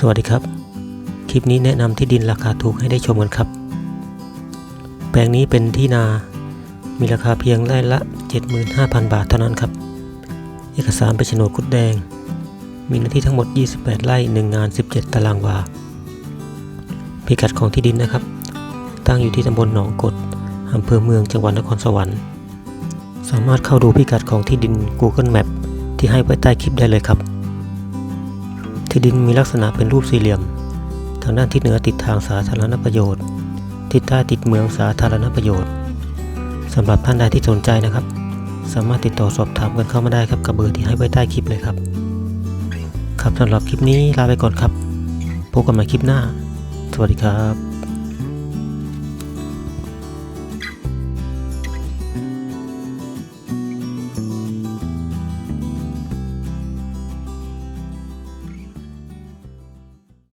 สวัสดีครับ คลิปนี้แนะนำที่ดินราคาถูกให้ได้ชมกันครับ แปลงนี้เป็นที่นา มีราคาเพียงไร่ละ 75,000 บาทเท่านั้นครับ เอกสารเป็นโฉนดคุดแดง มีเนื้อที่ทั้งหมด 28 ไร่ 1 งาน 17 ตารางวา พิกัดของที่ดินนะครับ ตั้งอยู่ที่ตำบลหนองกดอำเภอเมืองจังหวัดนครสวรรค์ สามารถเข้าดูพิกัดของที่ดิน Google Map ที่ให้ไว้ใต้คลิปได้เลยครับ ที่ดินมีลักษณะเป็นรูปสี่เหลี่ยม ทางด้านทิศเหนือติดทางสาธารณประโยชน์ ทิศใต้ติดเมืองสาธารณประโยชน์สำหรับท่านใดที่สนใจนะครับ สามารถติดต่อสอบถามกันเข้ามาได้ครับกับเบอร์ที่ให้ไว้ใต้คลิปเลยครับ ครับสำหรับคลิปนี้ลาไปก่อนครับ พบกันใหม่คลิปหน้า สวัสดีครับ